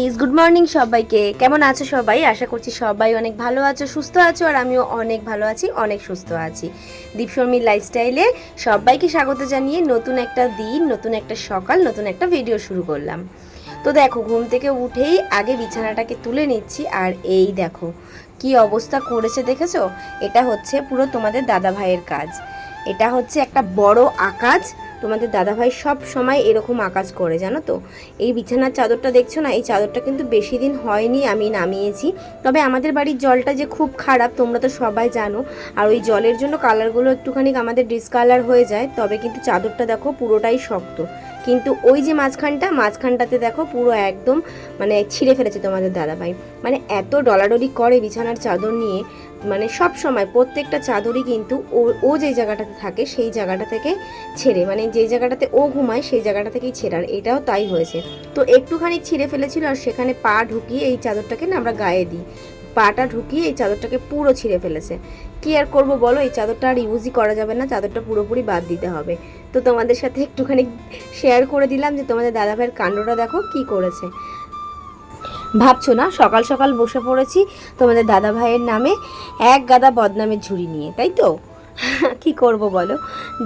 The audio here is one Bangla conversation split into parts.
গাইস গুড মর্নিং সবাইকে। কেমন আছো সবাই? আশা করছি সবাই অনেক ভালো আছো, সুস্থ আছো, আর আমিও অনেক ভালো আছি, অনেক সুস্থ আছি। দীপশর্মীর লাইফস্টাইলে সবাইকে স্বাগত জানিয়ে নতুন একটা দিন, নতুন একটা সকাল, নতুন একটা ভিডিও শুরু করলাম। তো দেখো, ঘুম থেকে উঠেই আগে বিছানাটাকে তুলে নিচ্ছি, আর এই দেখো, কি অবস্থা করেছে দেখেছ? এটা হচ্ছে পুরো তোমাদের দাদা ভাইয়ের কাজ। এটা হচ্ছে একটা বড় আকাজ তোমাদের দাদাভাই সব সময় এরকম আকাজ করে, জানো তো? এই বিছানার চাদরটা দেখছ না? এই চাদরটা কিন্তু বেশি দিন হয়নি, আমি নামিয়েছি। তবে আমাদের বাড়ির জলটা যে খুব খারাপ, তোমরা তো সবাই জানো। আর ওই জলের জন্য কালারগুলো একটুখানি আমাদের ডিসকালার হয়ে যায়, তবে কিন্তু চাদরটা দেখো পুরোটাই শক্ত। কিন্তু ওই যে মাঝখানটা, মাঝখানটাতে দেখো পুরো একদম মানে ছিঁড়ে ফেলেছে তোমাদের দাদাভাই। মানে এত ডলাডলি করে বিছানার চাদর নিয়ে মানে সব সময় প্রত্যেকটা চাদরই কিন্তু ও ও যে জায়গাটাতে থাকে সেই জায়গাটা থেকে ছেড়ে মানে যে জায়গাটাতে ও ঘুমায় সেই জায়গাটা থেকেই ছেঁড়ার এটাও তাই হয়েছে। তো একটুখানি ছিঁড়ে ফেলেছিল আর সেখানে পা ঢুকিয়ে এই চাদরটাকে না আমরা গায়ে দিই। পাটা ঢুকিয়ে এই চাদরটাকে পুরো ছিঁড়ে ফেলেছে। কি আর করব বলো, এই চাদরটা আর ইউজই করা যাবে না, চাদরটা পুরোপুরি বাদ দিতে হবে। তো তোমাদের সাথে একটুখানি শেয়ার করে দিলাম যে তোমাদের দাদাভাইয়ের কাণ্ডটা দেখো কি করেছে। ভাবছ না? সকাল সকাল বসে পড়েছি তোমাদের দাদা ভাইয়ের নামে এক গাদা বদনামের ঝুড়ি নিয়ে, তাই তো? কি করব বলো?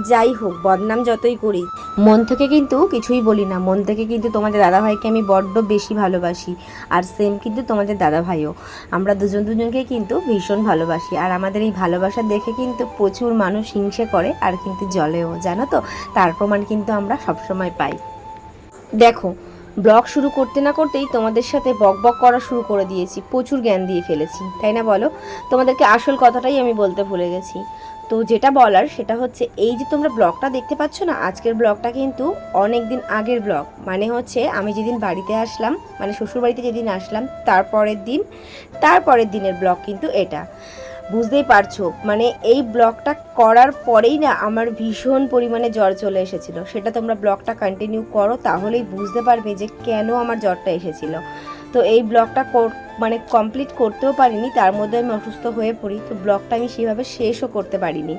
যাই হোক, বদনাম যতই করি, মন থেকে কিন্তু কিছুই বলি না। মন থেকে কিন্তু তোমাদের দাদা ভাইকে আমি বড্ড বেশি ভালোবাসি, আর সেম কিন্তু তোমাদের দাদা ভাইও আমরা দুজন দুজনকে কিন্তু ভীষণ ভালোবাসি, আর আমাদের এই ভালোবাসা দেখে কিন্তু প্রচুর মানুষ হিংসে করে, আর কিন্তু জলেও জানো তো? তার প্রমাণ কিন্তু আমরা সবসময় পাই। দেখো ব্লগ শুরু করতে না করতেই তোমাদের সাথে বক বক করা শুরু করে দিয়েছি। প্রচুর জ্ঞান দিয়ে ফেলেছি, তাই না বলো? তোমাদেরকে আসল কথাটাই আমি বলতে ভুলে গেছি। তো যেটা বলার সেটা হচ্ছে, এই যে তোমরা ব্লগটা দেখতে পাচ্ছ না, আজকের ব্লগটা কিন্তু অনেক দিন আগের ব্লগ। মানে হচ্ছে, আমি যেদিন বাড়িতে আসলাম মানে শ্বশুর বাড়িতে যেদিন আসলাম, তারপরের দিন, তারপরের দিনের ব্লগ কিন্তু এটা। বুঝতেই পারছ? মানে এই ব্লগটা করার পরেই না আমার ভীষণ পরিমাণে জ্বর চলে এসেছিল। সেটা তোমরা ব্লগটা কন্টিনিউ করো, তাহলেই বুঝতে পারবে যে কেন আমার জ্বরটা এসেছিল। তো এই ব্লগটা মানে কমপ্লিট করতেও পারিনি, তার মধ্যে আমি অসুস্থ হয়ে পড়ি, তো ব্লগটা আমি সেভাবে শেষও করতে পারিনি।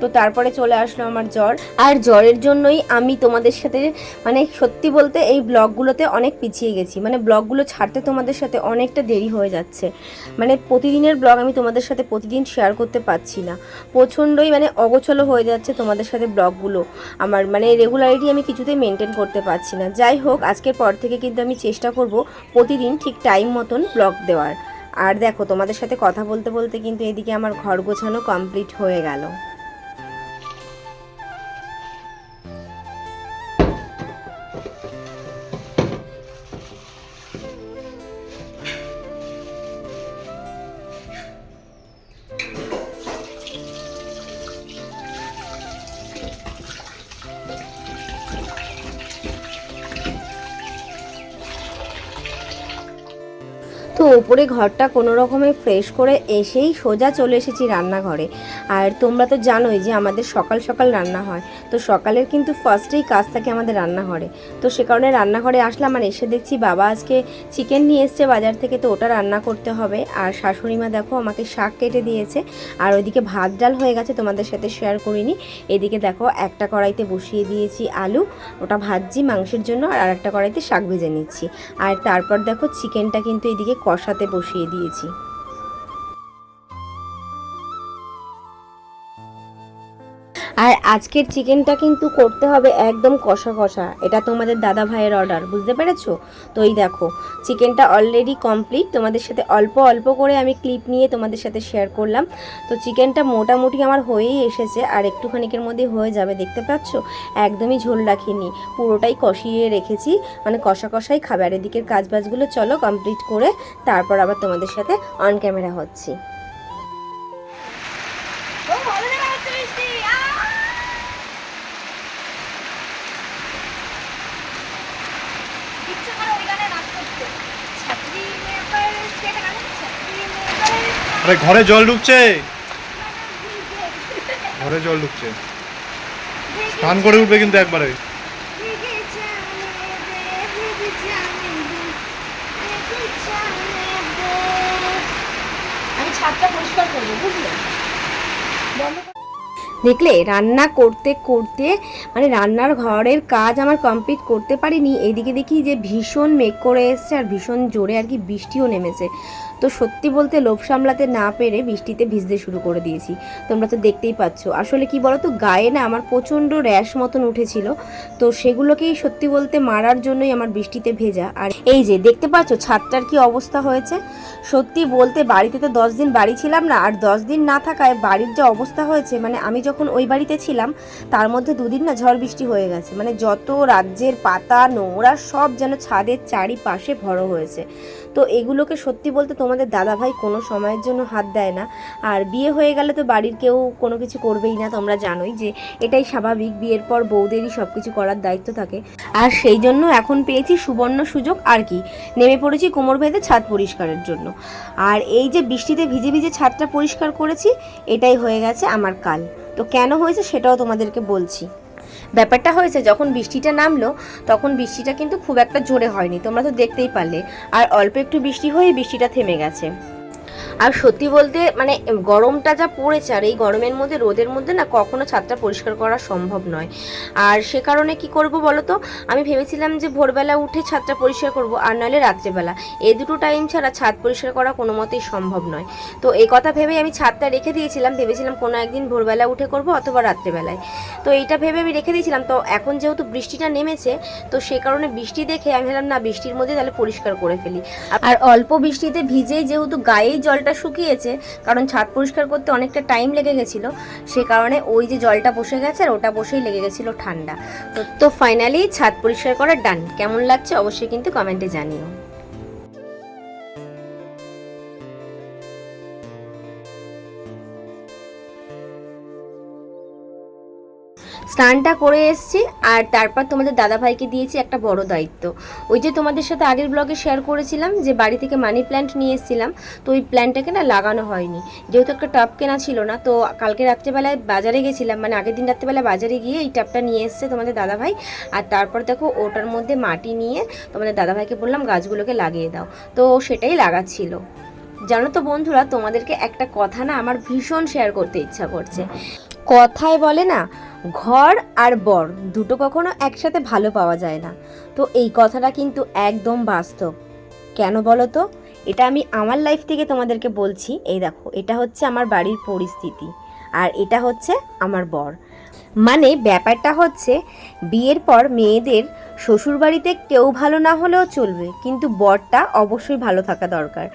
তো তারপরে চলে আসলো আমার জ্বর। আর জ্বরের জন্যই আমি তোমাদের সাথে মানে সত্যি বলতে এই ব্লগগুলোতে অনেক পিছিয়ে গেছি। মানে ব্লগগুলো ছাড়তে তোমাদের সাথে অনেকটা দেরি হয়ে যাচ্ছে। মানে প্রতিদিনের ব্লগ আমি তোমাদের সাথে প্রতিদিন শেয়ার করতে পারছি না। প্রচণ্ডই মানে অগোছলো হয়ে যাচ্ছে তোমাদের সাথে ব্লগগুলো আমার মানে রেগুলারিটি আমি কিছুতেই মেনটেন করতে পারছি না। যাই হোক, আজকের পর থেকে কিন্তু আমি চেষ্টা করব প্রতিদিন ঠিক টাইম মতন ব্লগ দেওয়ার। আর দেখো, তোমাদের সাথে কথা বলতে বলতে কিন্তু এদিকে আমার ঘর গোছানো কমপ্লিট হয়ে গেল। তো ওপরে ঘরটা কোনো রকমে ফ্রেশ করে এসেই সোজা চলে এসেছি রান্নাঘরে। আর তোমরা তো জানোই যে আমাদের সকাল সকাল রান্না হয়। তো সকালের কিন্তু ফার্স্টেই কাজ থাকে আমাদের রান্নাঘরে। তো সে কারণে রান্নাঘরে আসলাম আর এসে দেখছি বাবা আজকে চিকেন নিয়ে এসছে বাজার থেকে, তো ওটা রান্না করতে হবে। আর শাশুড়ি মা দেখো আমাকে শাক কেটে দিয়েছে। আর ওইদিকে ভাত ডাল হয়ে গেছে, তোমাদের সাথে শেয়ার করিনি। এদিকে দেখো একটা কড়াইতে বসিয়ে দিয়েছি আলু, ওটা ভাজছি মাংসের জন্য, আর আরেকটা কড়াইতে শাক ভেজে নিচ্ছি। আর তারপর দেখো চিকেনটা কিন্তু এদিকে কষাতে বসিয়ে দিয়েছি। আর আজকের চিকেনটা কিন্তু করতে হবে একদম কষা কষা। এটা তোমাদের দাদা ভাইয়ের অর্ডার বুঝতে পেরেছ? তো এই দেখো, চিকেনটা অলরেডি কমপ্লিট তোমাদের সাথে অল্প অল্প করে আমি ক্লিপ নিয়ে তোমাদের সাথে শেয়ার করলাম। তো চিকেনটা মোটামুটি আমার হয়েই এসেছে, আর একটুখানিকের মধ্যে হয়ে যাবে, দেখতে পাচ্ছ? একদমই ঝোল রাখিনি, পুরোটাই কষিয়ে রেখেছি। মানে কষা কষাই খাবে। আর এদিকের কাজবাজগুলো চলো কমপ্লিট করে তারপর আবার তোমাদের সাথে অন ক্যামেরা হচ্ছি। আরে ঘরে জল ঢুকছে। ঘরে জল ঢুকছে। স্নান করে উঠবে কিন্তু একবারে। আমি ছাদটা পরিষ্কার করব বুঝলে? দেখলে রান্না করতে করতে মানে রান্নার ঘরের কাজ আমার কমপ্লিট করতে পারিনি। এদিকে দেখি যে ভীষণ মেঘ করে এসছে আর ভীষণ জোরে আর কি বৃষ্টিও নেমেছে। তো সত্যি বলতে লোভ সামলাতে না পেরে বৃষ্টিতে ভিজতে শুরু করে দিয়েছি। তোমরা তো দেখতেই পাচ্ছ। আসলে কি বলো তো গায়ে না আমার প্রচণ্ড র্যাশ মতন উঠেছিল। তো সেগুলোকেই সত্যি বলতে মারার জন্যই আমার বৃষ্টিতে ভেজা। আর এই যে, দেখতে পাচ্ছ ছাদটার কি অবস্থা হয়েছে? সত্যি বলতে বাড়িতে তো দশ দিন বাড়ি ছিলাম না। আর দশ দিন না থাকায় বাড়ির যে অবস্থা হয়েছে মানে আমি যখন ওই বাড়িতে ছিলাম, তার মধ্যে দুদিন না ঝড় বৃষ্টি হয়ে গেছে। মানে যত রাজ্যের পাতা, নোংরা সব যেন ছাদের চারিপাশে ভরো হয়েছে। তো এগুলোকে সত্যি বলতে তোমাদের দাদাভাই কোনো সময়ের জন্য হাত দেয় না। আর বিয়ে হয়ে গেলে তো বাড়ির কেউ কোনো কিছু করবেই না, তোমরা জানোই যে এটাই স্বাভাবিক, বিয়ের পর বউদেরই সব কিছু করার দায়িত্ব থাকে। আর সেই জন্য এখন পেয়েছি সুবর্ণ সুযোগ আর কি, নেমে পড়েছি কোমর বেঁধে ছাদ পরিষ্কারের জন্য। আর এই যে বৃষ্টিতে ভিজে ভিজে ছাদটা পরিষ্কার করেছি, এটাই হয়ে গেছে আমার কাল। তো কেন হয়েছে সেটাও তোমাদেরকে বলছি। ব্যাপারটা হয়েছে, যখন বৃষ্টিটা নামলো, তখন বৃষ্টিটা কিন্তু খুব একটা জোরে হয়নি। তোমরা তো দেখতেই পারলে। আর অল্প একটু বৃষ্টি হয়ে বৃষ্টিটা থেমে গেছে। আর সত্যি বলতে মানে গরমটা যা পড়েছে আর এই গরমের মধ্যে, রোদের মধ্যে না কখনো ছাদটা পরিষ্কার করা সম্ভব নয়। আর সে কারণে কি করব বলো তো? আমি ভেবেছিলাম যে ভোরবেলা উঠে ছাদটা পরিষ্কার করব আর নাহলে রাত্রেবেলা। এই দুটো টাইম ছাড়া ছাদ পরিষ্কার করা কোনো মতেই সম্ভব নয়। তো এই কথা ভেবেই আমি ছাদটা রেখে দিয়েছিলাম, ভেবেছিলাম কোনো একদিন ভোরবেলা উঠে করব অথবা রাত্রেবেলায়। তো এইটা ভেবে আমি রেখে দিয়েছিলাম। তো এখন যেহেতু বৃষ্টিটা নেমেছে, তো সে কারণে বৃষ্টি দেখে আমি ভাবলাম, না, বৃষ্টির মধ্যে তাহলে পরিষ্কার করে ফেলি। আর অল্প বৃষ্টিতে ভিজেই যেহেতু গায়েই জলটা শুকিয়েছে, কারণ ছাদ পরিষ্কার করতে অনেকটা টাইম লেগে গেছিল। সে কারণে ওই যে জলটা বসে গেছে আর ওটা বসেই লেগে গেছিল ঠান্ডা। তো তো ফাইনালি ছাদ পরিষ্কার করা ডান কেমন লাগছে অবশ্যই কিন্তু কমেন্টে জানিও। স্নানটা করে এসেছি, আর তারপর তোমাদের দাদাভাইকে দিয়েছি একটা বড় দায়িত্ব। ওই যে তোমাদের সাথে আগের ব্লগে শেয়ার করেছিলাম যে বাড়ি থেকে মানি প্ল্যান্ট নিয়ে এসেছিলাম, তো ওই প্ল্যান্টটাকে না লাগানো হয়নি। যেহেতু একটা টাব কেনা ছিল না, তো কালকে রাত্রেবেলায় বাজারে গেছিলাম মানে আগের দিন রাত্রেবেলায় বাজারে গিয়ে এই টাবটা নিয়ে এসছে তোমাদের দাদাভাই। আর তারপর দেখো ওটার মধ্যে মাটি নিয়ে তোমাদের দাদাভাইকে বললাম গাছগুলোকে লাগিয়ে দাও। তো সেটাই লাগাচ্ছিল। জানো তো বন্ধুরা, তোমাদেরকে একটা কথা না আমার ভীষণ শেয়ার করতে ইচ্ছা করছে। কথায় বলে না ঘর আর বর, দুটো কখনো একসাথে ভালো পাওয়া যায় না। তো এই কথাটা কিন্তু একদম বাস্তব। কেন বলো তো? এটা আমি আমার লাইফ থেকে তোমাদেরকে বলছি। এই দেখো, এটা হচ্ছে আমার বাড়ির পরিস্থিতি আর এটা হচ্ছে আমার বর। মানে ব্যাপারটা হচ্ছে, বিয়ের পর মেয়েদের শ্বশুরবাড়িতে কেউ ভালো না হলেও চলবে, কিন্তু বরটা অবশ্যই ভালো থাকা দরকার।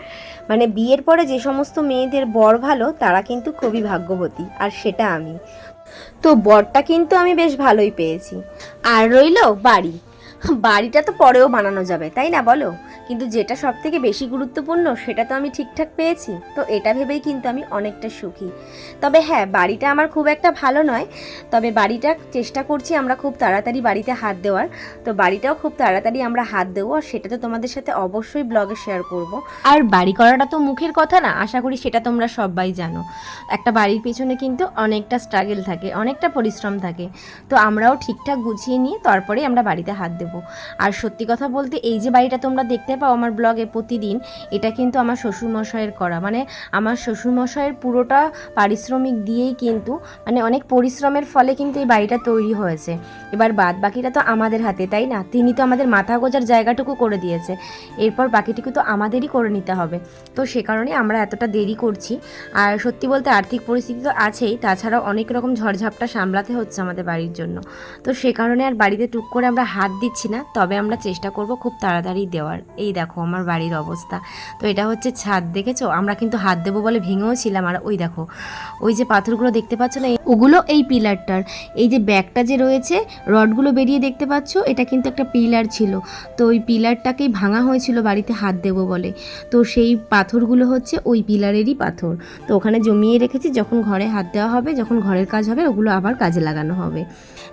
মানে বিয়ের পরে যে সমস্ত মেয়েদের বর ভালো, তারা কিন্তু খুবই ভাগ্যবতী, আর সেটা আমি। তো বরটা কিন্তু আমি বেশ ভালোই পেয়েছি। আর রইল বাড়ি। বাড়িটা তো পরেও বানানো যাবে, তাই না বলো? কিন্তু যেটা সব থেকে বেশি গুরুত্বপূর্ণ সেটা তো আমি ঠিকঠাক পেয়েছি, তো এটা ভেবেই কিন্তু আমি অনেকটা সুখী। তবে হ্যাঁ বাড়িটা আমার খুব একটা ভালো নয়, তবে বাড়িটা চেষ্টা করছি আমরা খুব তাড়াতাড়ি বাড়িতে হাত দেওয়ার, তো বাড়িটাও খুব তাড়াতাড়ি আমরা হাত দেবো আর সেটা তো তোমাদের সাথে অবশ্যই ব্লগে শেয়ার করব। আর বাড়ি করাটা তো মুখের কথা না, আশা করি সেটা তোমরা সবাই জানো। একটা বাড়ির পেছনে কিন্তু অনেকটা স্ট্রাগল থাকে, অনেকটা পরিশ্রম থাকে, তো আমরাও ঠিকঠাক গুছিয়ে নিয়ে তারপরে আমরা বাড়িতে হাত দেবো। আর সত্যি কথা বলতে, এই যে বাড়িটা তোমরা দেখতে পাও আমার ব্লগে প্রতিদিন, এটা কিন্তু আমার শ্বশুরমশাইয়ের করা। মানে আমার শ্বশুরমশাইয়ের পুরোটা পারিশ্রমিক দিয়েই কিন্তু মানে অনেক পরিশ্রমের ফলে কিন্তু এই বাড়িটা তৈরি হয়েছে। এবার বাদ বাকিটা তো আমাদের হাতে, তাই না? তিনি তো আমাদের মাথা গোজার জায়গাটুকু করে দিয়েছে। এরপর বাকিটুকু তো আমাদেরই করে নিতে হবে। তো সে কারণে আমরা এতটা দেরি করছি। আর সত্যি বলতে আর্থিক পরিস্থিতি তো আছেই, তাছাড়াও অনেক রকম ঝড়ঝাপটা সামলাতে হচ্ছে আমাদের বাড়ির জন্য। তো সে কারণে আর বাড়িতে টুক করে আমরা হাত দিচ্ছি না, তবে আমরা চেষ্টা করব খুব তাড়াতাড়ি দেওয়ার। এই দেখো আমার বাড়ির অবস্থা। তো এটা হচ্ছে ছাদ, দেখেছ? আমরা কিন্তু হাত দেবো বলে ভেঙেও ছিলাম, আর ওই দেখো, ওই যে পাথরগুলো দেখতে পাচ্ছ না ওগুলো এই পিলারটার। এই যে ব্যাগটা যে রয়েছে, রডগুলো বেরিয়ে দেখতে পাচ্ছ, এটা কিন্তু একটা পিলার ছিল। তো ওই পিলারটাকেই ভাঙা হয়েছিল বাড়িতে হাত দেবো বলে। তো সেই পাথরগুলো হচ্ছে ওই পিলারেরই পাথর। তো ওখানে জমিয়ে রেখেছি, যখন ঘরে হাত দেওয়া হবে, যখন ঘরের কাজ হবে, ওগুলো আবার কাজে লাগানো হবে।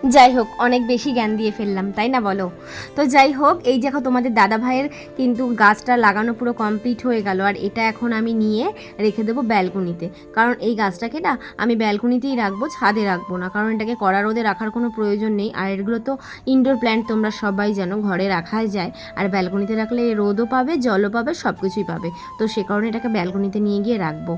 যাই হোক, অনেক বেশি জ্ঞান দিয়ে ফেললাম, তাই না বলো? তো যাই হোক, এই দেখো তোমাদের দাদা ভাইয়ের কিন্তু গাছটা লাগানো পুরো কমপ্লিট হয়ে গেল, আর এটা এখন আমি নিয়ে রেখে দেবো ব্যালকনিতে। কারণ এই গাছটাকে না আমি ব্যালকনিতেই রাখব, ছাদে রাখব না, কারণ এটাকে কড়া রোদে রাখার কোনো প্রয়োজন নেই। আর এগুলো তো ইনডোর প্ল্যান্ট তোমরা সবাই জানো, ঘরে রাখা যায়। আর ব্যালকনিতে রাখলে রোদও পাবে, জলও পাবে সব কিছুই পাবে। তো সে কারণে এটাকে ব্যালকনিতে নিয়ে গিয়ে রাখব।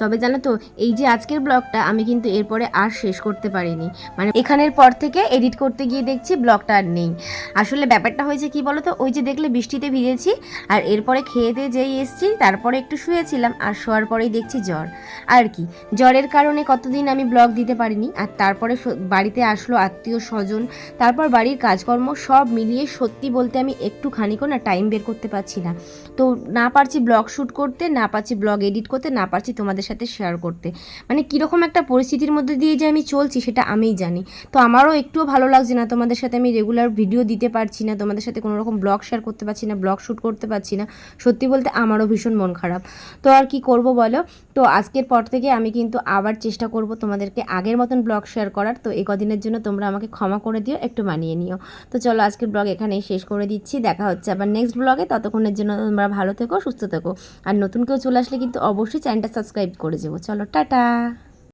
তবে জানো তো, এই যে আজকের ব্লগটা আমি কিন্তু এরপরে আর শেষ করতে পারিনি। মানে এখানের পর থেকে এডিট করতে গিয়ে দেখছি ব্লগটা আর নেই। আসলে ব্যাপারটা হয়েছে কি বলো তো ওই যে দেখলে বৃষ্টিতে ভিজেছি, আর এরপরে খেয়ে দিয়ে যেই এসছি, তারপরে একটু শুয়েছিলাম, আর শোয়ার পরেই দেখছি জ্বর। আর কি, জ্বরের কারণে কতদিন আমি ব্লগ দিতে পারিনি, আর তারপরে বাড়িতে আসলো আত্মীয় স্বজন, তারপর বাড়ির কাজকর্ম সব মিলিয়ে সত্যি বলতে আমি একটু একটুখানিকও না টাইম বের করতে পারছি না। তো না পারছি ব্লগ শ্যুট করতে, না পারছি ব্লগ এডিট করতে, না পারছি তোমাদের সাথে শেয়ার করতে। মানে কীরকম একটা পরিস্থিতির মধ্যে দিয়ে যে আমি চলছি সেটা আমিই জানি। তো আমারও একটুও ভালো লাগছে না। তোমাদের সাথে আমি রেগুলার ভিডিও দিতে পারছি না। তোমাদের সাথে কোনো রকম ব্লগ শেয়ার করতে পারছি না ব্লগ শ্যুট করতে পারছি না। সত্যি বলতে আমারও ভীষণ মন খারাপ। তো আর কি করব বলো? তো আজকের পর থেকে আমি কিন্তু আবার চেষ্টা করব তোমাদেরকে আগের মতন ব্লগ শেয়ার করার। তো এই কদিনের জন্য তোমরা আমাকে ক্ষমা করে দিও, একটু মানিয়ে নিও। তো চলো আজকের ব্লগ এখানেই শেষ করে দিচ্ছি। দেখা হচ্ছে আবার নেক্সট ব্লগে ততক্ষণের জন্য তোমরা ভালো থেকো, সুস্থ থেকো। আর নতুন কেউ চলে আসলে কিন্তু অবশ্যই চ্যানেলটা সাবস্ক্রাইব করে যাব চলো, টাটা!